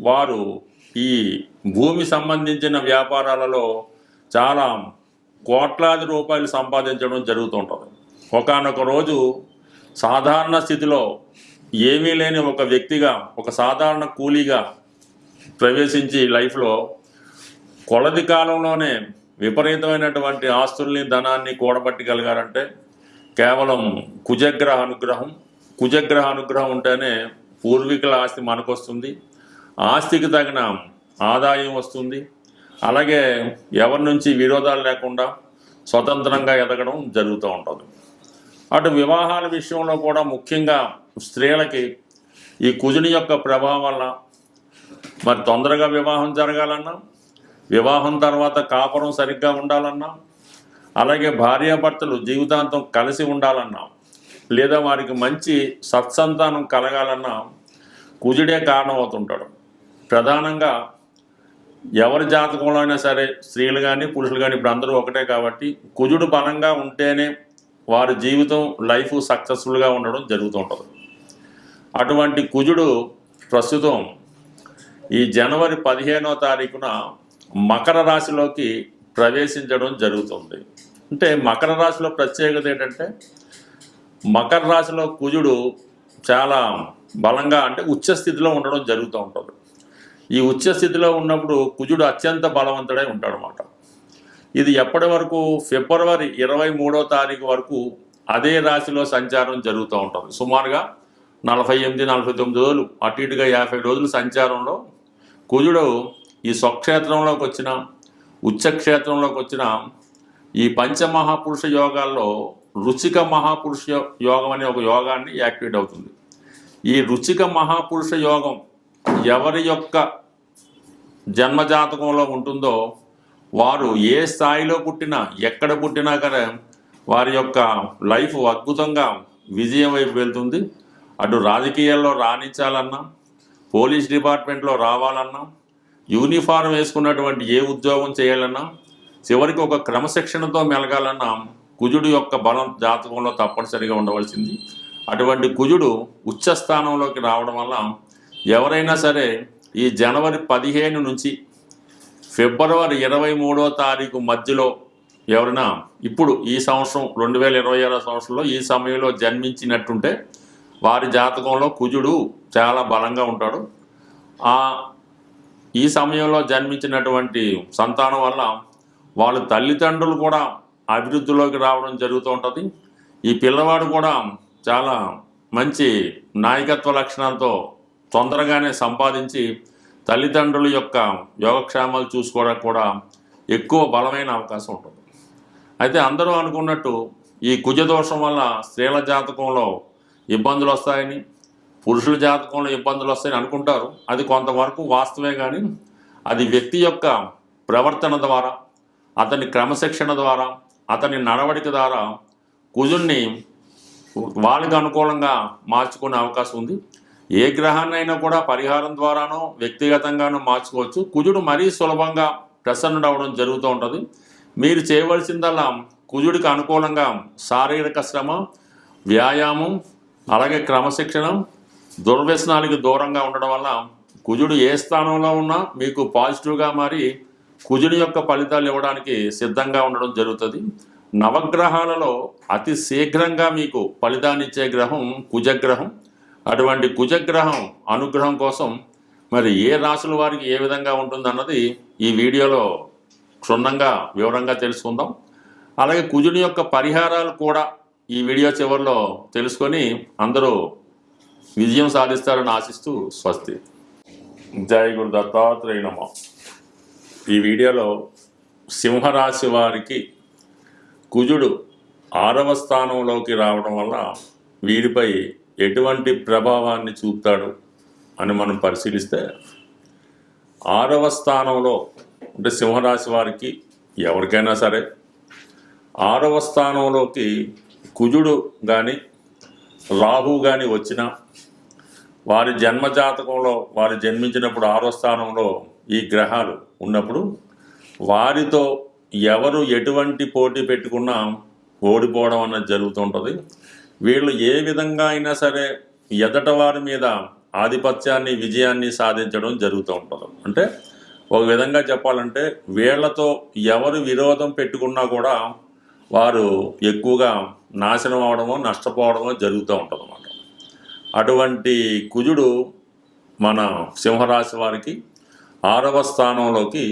వారు ఈ భూమి సంబంధించిన వ్యాపారాలలో చాలా కోట్లాది రూపాయలు సంపాదించడం జరుగుతుంటుంది. ఒకనొక రోజు సాధారణ స్థితిలో ఏమీ లేని ఒక వ్యక్తిగా ఒక సాధారణ కూలీగా ప్రవేశించి లైఫ్లో కొలది కాలంలోనే విపరీతమైనటువంటి ఆస్తుల్ని ధనాన్ని కూడబట్టగలిగారంటే కేవలం కుజగ్రహ అనుగ్రహం. కుజగ్రహ అనుగ్రహం ఉంటేనే పూర్వీకుల ఆస్తి మనకు వస్తుంది ఆస్తికి తగిన ఆదాయం వస్తుంది. అలాగే ఎవరి నుంచి విరోధాలు లేకుండా స్వతంత్రంగా ఎదగడం జరుగుతూ ఉంటుంది. అటు వివాహాల విషయంలో కూడా ముఖ్యంగా స్త్రీలకి ఈ కుజుని యొక్క ప్రభావం వల్ల మరి తొందరగా వివాహం జరగాలన్నా వివాహం తర్వాత కాపురం సరిగ్గా ఉండాలన్నా అలాగే భార్యాభర్తలు జీవితాంతం కలిసి ఉండాలన్నా లేదా వారికి మంచి సత్సంతానం కలగాలన్నా కుజుడే కారణం అవుతుంటాడు ప్రధానంగా ఎవరి జాతకంలో అయినా సరే స్త్రీలు కానీ పురుషులు కానీ ఇప్పుడు అందరూ ఒకటే కాబట్టి కుజుడు బలంగా ఉంటేనే వారి జీవితం లైఫ్ సక్సెస్ఫుల్గా ఉండడం జరుగుతుంటుంది అటువంటి కుజుడు ప్రస్తుతం ఈ జనవరి పదిహేనో తారీఖున మకర రాశిలోకి ప్రవేశించడం జరుగుతుంది. అంటే మకర రాశిలో ప్రత్యేకత ఏంటంటే మకర రాశిలో కుజుడు చాలా బలంగా అంటే ఉచ్చ స్థితిలో ఉండడం జరుగుతూ ఉంటుంది. ఈ ఉచ్చ స్థితిలో ఉన్నప్పుడు కుజుడు అత్యంత బలవంతుడై ఉంటాడనమాట ఇది ఎప్పటి వరకు? ఫిబ్రవరి ఇరవై మూడో తారీఖు వరకు అదే రాశిలో సంచారం జరుగుతూ ఉంటుంది. సుమారుగా నలభై ఎనిమిది నలభై తొమ్మిది రోజులు అటు ఇటుగా యాభై రోజులు సంచారంలో కుజుడు ఈ స్వక్షేత్రంలోకి వచ్చిన ఉచ్చక్షేత్రంలోకి వచ్చిన ఈ పంచమహాపురుష యోగాల్లో రుచిక మహాపురుష యోగం అనే ఒక యోగాన్ని యాక్టివేట్ అవుతుంది. ఈ రుచిక మహాపురుష యోగం ఎవరి యొక్క జన్మజాతకంలో ఉంటుందో వారు ఏ స్థాయిలో పుట్టినా ఎక్కడ పుట్టినా కానీ వారి యొక్క లైఫ్ అద్భుతంగా విజయం వైపు వెళ్తుంది. అటు రాజకీయాల్లో రాణించాలన్నా పోలీస్ డిపార్ట్మెంట్లో రావాలన్నా యూనిఫారం వేసుకున్నటువంటి ఏ ఉద్యోగం చేయాలన్నా చివరికి ఒక క్రమశిక్షణతో మెలగాలన్నా కుజుడు యొక్క బలం జాతకంలో తప్పనిసరిగా ఉండవలసింది. అటువంటి కుజుడు ఉచ్చ స్థానంలోకి రావడం వల్ల ఎవరైనా సరే ఈ జనవరి పదిహేను నుంచి ఫిబ్రవరి ఇరవై మూడో తారీఖు మధ్యలో ఎవరైనా ఇప్పుడు ఈ సంవత్సరం రెండు వేల ఇరవై ఆరో సంవత్సరంలో ఈ సమయంలో జన్మించినట్టుంటే వారి జాతకంలో కుజుడు చాలా బలంగా ఉంటాడు. ఆ ఈ సమయంలో జన్మించినటువంటి సంతానం వల్ల వాళ్ళ తల్లిదండ్రులు కూడా అభివృద్ధిలోకి రావడం జరుగుతూ ఉంటుంది. ఈ పిల్లవాడు కూడా చాలా మంచి నాయకత్వ లక్షణాలతో తొందరగానే సంపాదించి తల్లిదండ్రుల యొక్క యోగక్షేమాలు చూసుకోవడానికి కూడా ఎక్కువ బలమైన అవకాశం ఉంటుంది. అయితే అందరూ అనుకున్నట్టు ఈ కుజదోషం వల్ల స్త్రీల జాతకంలో ఇబ్బందులు వస్తాయని పురుషుల జాతకంలో ఇబ్బందులు వస్తాయని అనుకుంటారు. అది కొంతవరకు వాస్తవే కానీ అది వ్యక్తి యొక్క ప్రవర్తన ద్వారా అతని క్రమశిక్షణ ద్వారా అతని నడవడిక ద్వారా కుజుణ్ణి వాళ్ళకి అనుకూలంగా మార్చుకునే అవకాశం ఉంది. ఏ గ్రహాన్నైనా కూడా పరిహారం ద్వారానో వ్యక్తిగతంగానో మార్చుకోవచ్చు. కుజుడు మరీ సులభంగా ప్రసన్నుడవడం జరుగుతూ ఉంటుంది. మీరు చేయవలసిందల్లా కుజుడికి అనుకూలంగా శారీరక శ్రమ వ్యాయామం అలాగే క్రమశిక్షణ దుర్వ్యసనాలకి దూరంగా ఉండడం వల్ల కుజుడు ఏ స్థానంలో ఉన్నా మీకు పాజిటివ్గా మారి కుజుడి యొక్క ఫలితాలు ఇవ్వడానికి సిద్ధంగా ఉండడం జరుగుతుంది. నవగ్రహాలలో అతి శీఘ్రంగా మీకు ఫలితాన్నిచ్చే గ్రహం కుజగ్రహం. అటువంటి కుజగ్రహం అనుగ్రహం కోసం మరి ఏ రాసుల వారికి ఏ విధంగా ఉంటుందన్నది ఈ వీడియోలో క్షుణ్ణంగా వివరంగా తెలుసుకుందాం. అలాగే కుజుని యొక్క పరిహారాలు కూడా ఈ వీడియో చివరిలో తెలుసుకొని అందరూ విజయం సాధిస్తారని ఆశిస్తూ స్వస్తి. జై గురు దత్తాత్రేయ నమ. ఈ వీడియోలో సింహరాశి వారికి కుజుడు ఆరవ స్థానంలోకి రావడం వల్ల వీరిపై ఎటువంటి ప్రభావాన్ని చూపుతాడు అని మనం పరిశీలిస్తే ఆరవ స్థానంలో అంటే సింహరాశి వారికి ఎవరికైనా సరే ఆరవ స్థానంలోకి కుజుడు కానీ రాహు కానీ వచ్చిన వారి జన్మ జాతకంలో వారు జన్మించినప్పుడు ఆరో స్థానంలో ఈ గ్రహాలు ఉన్నప్పుడు వారితో ఎవరు ఎటువంటి పోటీ పెట్టుకున్నా ఓడిపోవడం అన్నది జరుగుతుంటుంది. వీళ్ళు ఏ విధంగా అయినా సరే ఎదట వారి మీద ఆధిపత్యాన్ని విజయాన్ని సాధించడం జరుగుతూ ఉంటుంది. అంటే ఒక విధంగా చెప్పాలంటే వీళ్ళతో ఎవరు విరోధం పెట్టుకున్నా కూడా వారు ఎక్కువగా నాశనం అవడమో నష్టపోవడమో జరుగుతూ ఉంటుంది అన్నమాట అటువంటి కుజుడు మన సింహరాశి వారికి ఆరవ స్థానంలోకి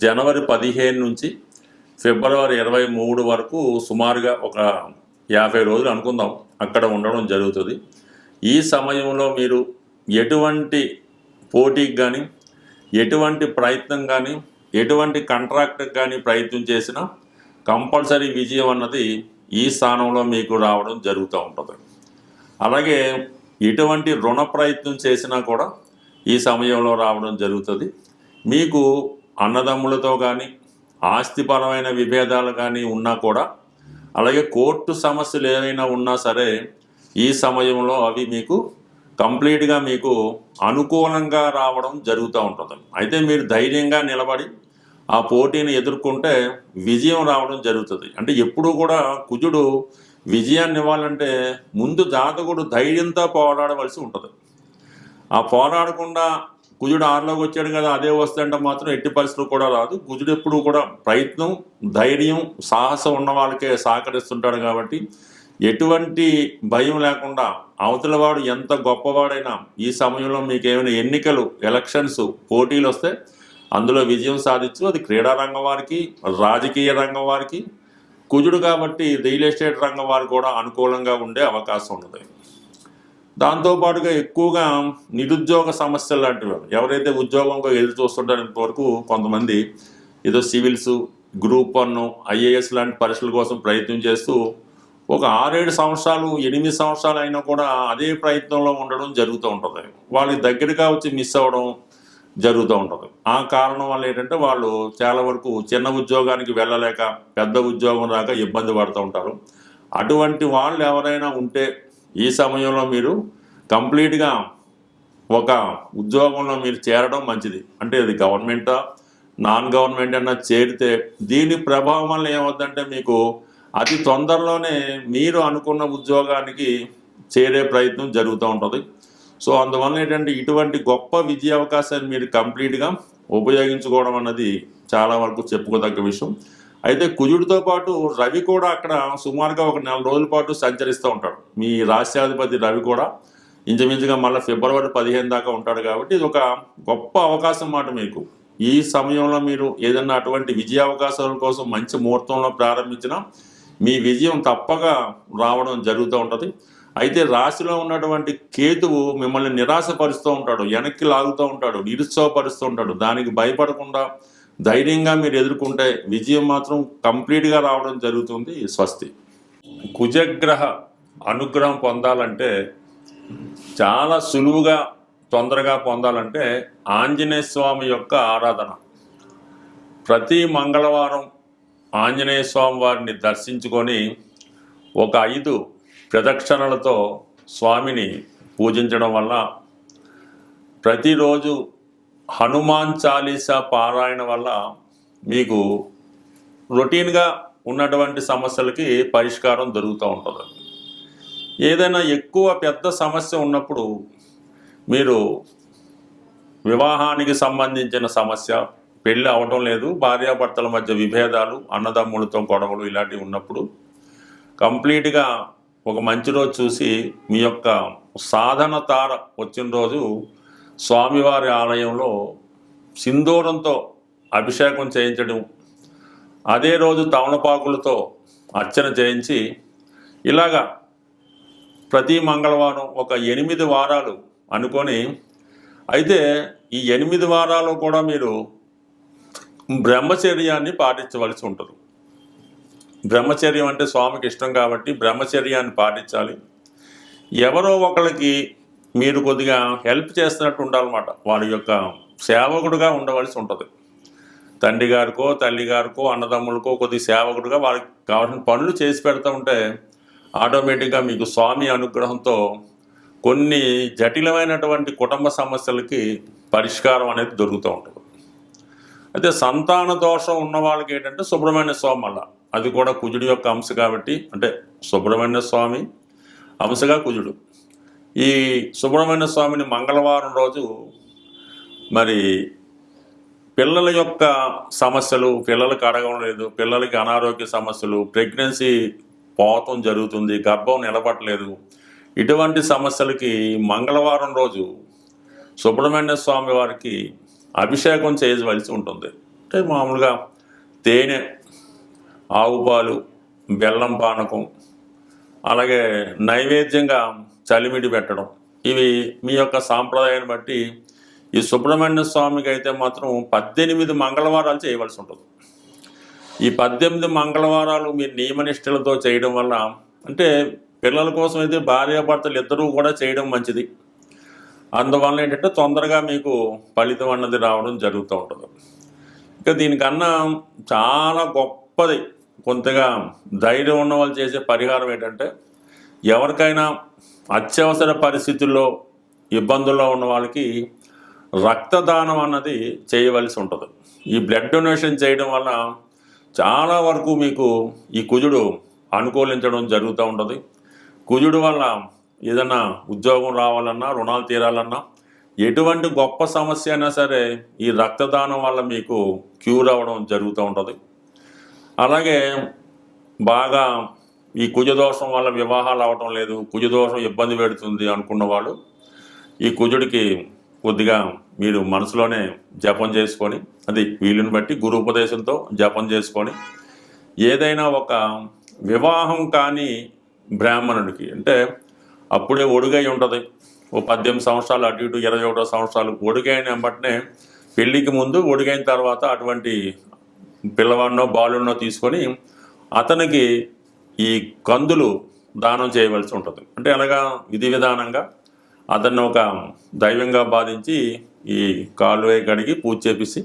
జనవరి పదిహేను నుంచి ఫిబ్రవరి ఇరవై మూడు వరకు సుమారుగా ఒక యాభై రోజులు అనుకుందాం అక్కడ ఉండడం జరుగుతుంది. ఈ సమయంలో మీరు ఎటువంటి పోటీకి కానీ ఎటువంటి ప్రయత్నం కానీ ఎటువంటి కాంట్రాక్ట్కి కానీ ప్రయత్నం చేసినా కంపల్సరీ విజయం అన్నది ఈ స్థానంలో మీకు రావడం జరుగుతూ ఉంటుంది. అలాగే ఎటువంటి రుణ ప్రయత్నం చేసినా కూడా ఈ సమయంలో రావడం జరుగుతుంది. మీకు అన్నదమ్ములతో కానీ ఆస్తిపరమైన విభేదాలు కానీ ఉన్నా కూడా అలాగే కోర్టు సమస్యలు ఏవైనా ఉన్నా సరే ఈ సమయంలో అవి మీకు కంప్లీట్గా మీకు అనుకూలంగా రావడం జరుగుతూ ఉంటుంది. అయితే మీరు ధైర్యంగా నిలబడి ఆ పోటీని ఎదుర్కొంటే విజయం రావడం జరుగుతుంది. అంటే ఎప్పుడూ కూడా కుజుడు విజయాన్ని ఇవ్వాలంటే ముందు జాతకుడు ధైర్యంతో పోరాడవలసి ఉంటుంది. ఆ పోరాడకుండా కుజుడు ఆరులోకి వచ్చాడు కదా అదే వస్తుంటే మాత్రం ఎట్టి పరిస్థితులు కూడా రాదు. కుజుడు ఎప్పుడు కూడా ప్రయత్నం ధైర్యం సాహసం ఉన్న వాళ్ళకే సహకరిస్తుంటాడు కాబట్టి ఎటువంటి భయం లేకుండా అవతల వాడు ఎంత గొప్పవాడైనా ఈ సమయంలో మీకు ఏమైనా ఎన్నికలు ఎలక్షన్స్ పోటీలు వస్తే అందులో విజయం సాధించు. అది క్రీడా రంగం వారికి రాజకీయ రంగం వారికి. కుజుడు కాబట్టి రియల్ ఎస్టేట్ రంగం వారు కూడా అనుకూలంగా ఉండే అవకాశం ఉన్నది. దాంతోపాటుగా ఎక్కువగా నిరుద్యోగ సమస్యలు లాంటివి ఎవరైతే ఉద్యోగంగా ఎదురు చూస్తుంటారో ఇంతవరకు కొంతమంది ఏదో సివిల్స్ గ్రూప్ వన్ ఐఏఎస్ లాంటి పరీక్షల కోసం ప్రయత్నం చేస్తూ ఒక ఆరేడు సంవత్సరాలు ఎనిమిది సంవత్సరాలు అయినా కూడా అదే ప్రయత్నంలో ఉండడం జరుగుతూ ఉంటుంది. వాళ్ళకి దగ్గరగా వచ్చి మిస్ అవ్వడం జరుగుతూ ఉంటుంది. ఆ కారణం వల్ల ఏంటంటే వాళ్ళు చాలా వరకు చిన్న ఉద్యోగానికి వెళ్ళలేక పెద్ద ఉద్యోగం రాక ఇబ్బంది పడుతూ ఉంటారు. అటువంటి వాళ్ళు ఎవరైనా ఉంటే ఈ సమయంలో మీరు కంప్లీట్గా ఒక ఉద్యోగంలో మీరు చేరడం మంచిది. అంటే అది గవర్నమెంటా నాన్ గవర్నమెంట్ అన్నా చేరితే దీని ప్రభావం వల్ల ఏమవుతుందంటే మీకు అతి తొందరలోనే మీరు అనుకున్న ఉద్యోగానికి చేరే ప్రయత్నం జరుగుతూ ఉంటుంది. సో అందువల్ల ఏంటంటే ఇటువంటి గొప్ప విజయ అవకాశాన్ని మీరు కంప్లీట్గా ఉపయోగించుకోవడం అన్నది చాలా వరకు చెప్పుకోదగ్గ విషయం. అయితే కుజుడితో పాటు రవి కూడా అక్కడ సుమారుగా ఒక నెల రోజుల పాటు సంచరిస్తూ ఉంటాడు. మీ రాష్ట్రాధిపతి రవి కూడా ఇంచుమించుగా మళ్ళీ ఫిబ్రవరి పదిహేను దాకా ఉంటాడు కాబట్టి ఇది ఒక గొప్ప అవకాశం మాట మీకు. ఈ సమయంలో మీరు ఏదన్నా అటువంటి విజయ అవకాశాల కోసం మంచి ముహూర్తంలో ప్రారంభించినా మీ విజయం తప్పక రావడం జరుగుతూ ఉంటుంది. అయితే రాశిలో ఉన్నటువంటి కేతువు మిమ్మల్ని నిరాశపరుస్తూ ఉంటాడు వెనక్కి లాగుతూ ఉంటాడు నిరుత్సాహపరుస్తూ ఉంటాడు. దానికి భయపడకుండా ధైర్యంగా మీరు ఎదుర్కొంటే విజయం మాత్రం కంప్లీట్గా రావడం జరుగుతుంది స్వస్తి. కుజగ్రహ అనుగ్రహం పొందాలంటే చాలా సులువుగా తొందరగా పొందాలంటే ఆంజనేయ స్వామి యొక్క ఆరాధన. ప్రతి మంగళవారం ఆంజనేయ స్వామి వారిని దర్శించుకొని ఒక ఐదు ప్రదక్షిణలతో స్వామిని పూజించడం వల్ల ప్రతిరోజు హనుమాన్ చాలీసా పారాయణ వల్ల మీకు రొటీన్గా ఉన్నటువంటి సమస్యలకి పరిష్కారం దొరుకుతూ ఉంటుంది. ఏదైనా ఎక్కువ పెద్ద సమస్య ఉన్నప్పుడు మీరు వివాహానికి సంబంధించిన సమస్య పెళ్ళి అవటం లేదు భార్యాభర్తల మధ్య విభేదాలు అన్నదమ్ములతో గొడవలు ఇలాంటివి ఉన్నప్పుడు కంప్లీట్గా ఒక మంచి రోజు చూసి మీ యొక్క సాధన తార వచ్చిన రోజు స్వామివారి ఆలయంలో సింధూరంతో అభిషేకం చేయించడం అదే రోజు తమలపాకులతో అర్చన చేయించి ఇలాగా ప్రతి మంగళవారం ఒక ఎనిమిది వారాలు అనుకొని అయితే ఈ ఎనిమిది వారాలు కూడా మీరు బ్రహ్మచర్యాన్ని పాటించవలసి ఉంటుంది. బ్రహ్మచర్యం అంటే స్వామికి ఇష్టం కాబట్టి బ్రహ్మచర్యాన్ని పాటించాలి. ఎవరో ఒకళ్ళకి మీరు కొద్దిగా హెల్ప్ చేస్తున్నట్టు ఉండాలన్నమాట. వారి యొక్క సేవకుడుగా ఉండవలసి ఉంటుంది. తండ్రి గారికో తల్లి గారికో అన్నదమ్ములకో కొద్ది సేవకుడుగా వాళ్ళకి కావాల్సిన పనులు చేసి పెడతా ఉంటే ఆటోమేటిక్గా మీకు స్వామి అనుగ్రహంతో కొన్ని జటిలమైనటువంటి కుటుంబ సమస్యలకి పరిష్కారం అనేది దొరుకుతూ ఉంటుంది. అయితే సంతాన దోషం ఉన్న వాళ్ళకి ఏంటంటే సుబ్రహ్మణ్య స్వామి వల్ల. అది కూడా కుజుడి యొక్క అంశ కాబట్టి అంటే సుబ్రహ్మణ్య స్వామి అంశగా కుజుడు. ఈ సుబ్రహ్మణ్య స్వామిని మంగళవారం రోజు మరి పిల్లల యొక్క సమస్యలు పిల్లలకి అడగడం లేదు పిల్లలకి అనారోగ్య సమస్యలు ప్రెగ్నెన్సీ పోతం జరుగుతుంది గర్భం నిలబట్టలేదు ఇటువంటి సమస్యలకి మంగళవారం రోజు సుబ్రహ్మణ్య స్వామి వారికి అభిషేకం చేయవలసి ఉంటుంది. అంటే మామూలుగా తేనె ఆవుపాలు బెల్లం పానకం అలాగే నైవేద్యంగా చలిమిడి పెట్టడం. ఇవి మీ యొక్క సాంప్రదాయాన్ని బట్టి ఈ సుబ్రహ్మణ్య స్వామికి అయితే మాత్రం పద్దెనిమిది మంగళవారాలు చేయవలసి ఉంటుంది. ఈ పద్దెనిమిది మంగళవారాలు మీరు నియమనిష్టలతో చేయడం వల్ల అంటే పిల్లల కోసం అయితే భార్యాభర్తలు ఇద్దరూ కూడా చేయడం మంచిది. అందువల్ల ఏంటంటే తొందరగా మీకు ఫలితం అన్నది రావడం జరుగుతూ ఉంటుంది. ఇక దీనికన్నా చాలా గొప్పది కొంతగా ధైర్యం ఉన్న వాళ్ళు చేసే పరిహారం ఏంటంటే ఎవరికైనా అత్యవసర పరిస్థితుల్లో ఇబ్బందుల్లో ఉన్న వాళ్ళకి రక్తదానం అన్నది చేయవలసి ఉంటుంది. ఈ బ్లడ్ డొనేషన్ చేయడం వల్ల చాలా వరకు మీకు ఈ కుజుడు అనుకూలించడం జరుగుతూ ఉంటుంది. కుజుడు వల్ల ఏదన్నా ఉద్యోగం రావాలన్నా రుణాలు తీరాలన్నా ఎటువంటి గొప్ప సమస్య అయినా సరే ఈ రక్తదానం వల్ల మీకు క్యూర్ అవ్వడం జరుగుతూ ఉంటుంది. అలాగే బాగా ఈ కుజదోషం వల్ల వివాహాలు అవటం లేదు కుజదోషం ఇబ్బంది పెడుతుంది అనుకున్న వాళ్ళు ఈ కుజుడికి కొద్దిగా మీరు మనసులోనే జపం చేసుకొని అది వీలుని బట్టి గురు ఉపదేశంతో జపం చేసుకొని ఏదైనా ఒక వివాహం కాని బ్రాహ్మణుడికి అంటే అప్పుడే ఒడుగై ఉంటుంది. ఓ పద్దెనిమిది సంవత్సరాలు అటు ఇటు ఇరవై ఒకటో సంవత్సరాలు ఒడుగైన వెంబటనే పెళ్ళికి ముందు ఒడుగైన తర్వాత అటువంటి పిల్లవాడినో బాలున్నో తీసుకొని అతనికి ఈ కందులు దానం చేయవలసి ఉంటుంది. అంటే అలాగా విధి విధానంగా అతన్ని ఒక దైవంగా బాధించి ఈ కాలువే కడిగి పూజ చేపిసి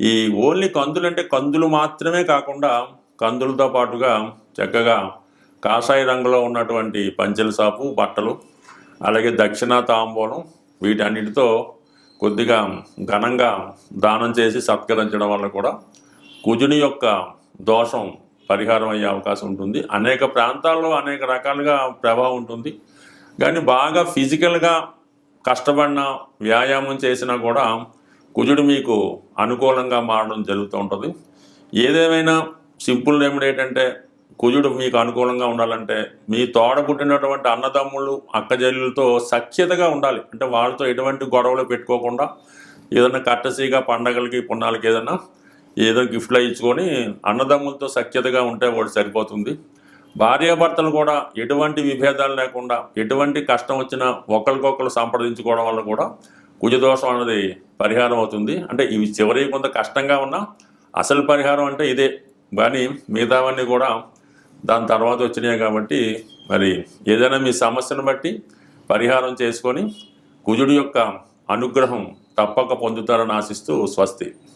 ఈ ఓన్లీ కందులు అంటే కందులు మాత్రమే కాకుండా కందులతో పాటుగా చక్కగా కాషాయ రంగులో ఉన్నటువంటి పంచెల సాపు బట్టలు అలాగే దక్షిణ తాంబూలం వీటన్నిటితో కొద్దిగా ఘనంగా దానం చేసి సత్కరించడం వల్ల కూడా కుజుని యొక్క దోషం పరిహారం అయ్యే అవకాశం ఉంటుంది. అనేక ప్రాంతాల్లో అనేక రకాలుగా ప్రభావం ఉంటుంది. కానీ బాగా ఫిజికల్గా కష్టపడిన వ్యాయామం చేసినా కూడా కుజుడు మీకు అనుకూలంగా మారడం జరుగుతూ ఉంటుంది. ఏదేమైనా సింపుల్ రెమెడీ ఏంటంటే కుజుడు మీకు అనుకూలంగా ఉండాలంటే మీ తోడ పుట్టినటువంటి అన్నదమ్ములు అక్కజల్లులతో సఖ్యతగా ఉండాలి. అంటే వాళ్ళతో ఎటువంటి గొడవలు పెట్టుకోకుండా ఏదైనా కట్టసీగా పండగలకి పుణ్యాలకి ఏదైనా ఏదో గిఫ్ట్లు ఇచ్చుకొని అన్నదమ్ములతో సఖ్యతగా ఉంటే వాడు సరిపోతుంది. భార్యాభర్తలు కూడా ఎటువంటి విభేదాలు లేకుండా ఎటువంటి కష్టం వచ్చినా ఒకరికొకరు సంప్రదించుకోవడం వల్ల కూడా కుజదోషం అనేది పరిహారం అవుతుంది. అంటే ఇవి చివరి కొంత కష్టంగా ఉన్నా అసలు పరిహారం అంటే ఇదే. కానీ మిగతావన్నీ కూడా దాని తర్వాత వచ్చినాయి కాబట్టి మరి ఏదైనా మీ సమస్యను బట్టి పరిహారం చేసుకొని కుజుడి యొక్క అనుగ్రహం తప్పక పొందుతారని ఆశిస్తూ స్వస్తి.